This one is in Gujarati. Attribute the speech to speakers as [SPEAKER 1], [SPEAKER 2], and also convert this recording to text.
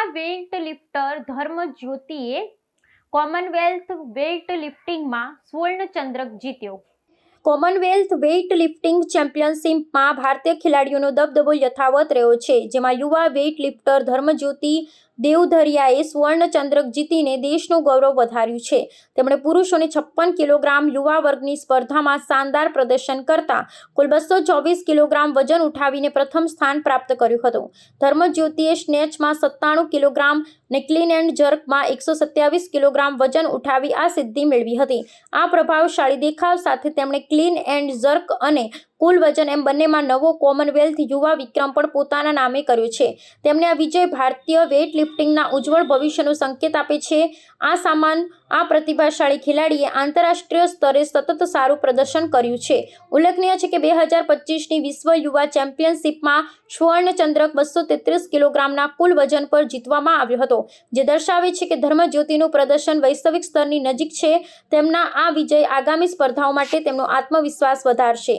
[SPEAKER 1] યુવા વેઇટ લિફ્ટર ધર્મજ્યોતિએ કોમનવેલ્થ વેઇટ લિફ્ટિંગમાં સુવર્ણ ચંદ્રક જીત્યો. કોમનવેલ્થ વેઇટ લિફ્ટિંગ ચેમ્પિયનશિપમાં ભારતીય ખેલાડીઓનો દબદબો યથાવત રહ્યો છે, જેમાં યુવા વેઇટ લિફ્ટર ધર્મજ્યોતિ દેવધરિયાએ સુવર્ણ ચંદ્રક જીતીને દેશનું ગૌરવ વધાર્યું છે. તેમણે પુરુષોને છપ્પન કિલોગ્રામ યુવા વર્ગની સ્પર્ધામાં શાનદાર પ્રદર્શન કરતા કુલ બસો ચોવીસ કિલોગ્રામ વજન ઉઠાવીને પ્રથમ સ્થાન પ્રાપ્ત કર્યું હતું. ધર્મજ્યોતિએ સ્નેચમાં સત્તાણું કિલોગ્રામ ને એન્ડ જર્કમાં એકસો સત્યાવીસ કિલોગ્રામ વજન ઉઠાવી આ સિદ્ધિ મેળવી હતી. આ પ્રભાવશાળી દેખાવ સાથે તેમણે ક્લીન એન્ડ જર્ક અને કુલ વજન એમ બંનેમાં નવો કોમનવેલ્થ યુવા વિક્રમ પણ પોતાના નામે કર્યો છે. તેમને આ વિજય ભારતીય વેઇટ લિફ્ટિંગના ઉજ્જવળ ભવિષ્યનો સંકેત આપે છે. આ સામાન, આ પ્રતિભાશાળી ખેલાડીએ આંતરરાષ્ટ્રીય સ્તરે સતત સારું પ્રદર્શન કર્યું છે. ઉલ્લેખનીય છે કે બે હજાર પચીસની વિશ્વ યુવા ચેમ્પિયનશિપમાં સુવર્ણ ચંદ્રક બસો તેત્રીસ કિલોગ્રામના કુલ વજન પર જીતવામાં આવ્યો હતો, જે દર્શાવે છે કે ધર્મજ્યોતિનું પ્રદર્શન વૈશ્વિક સ્તરની નજીક છે. તેમના આ વિજય આગામી સ્પર્ધાઓ માટે તેમનો આત્મવિશ્વાસ વધારશે.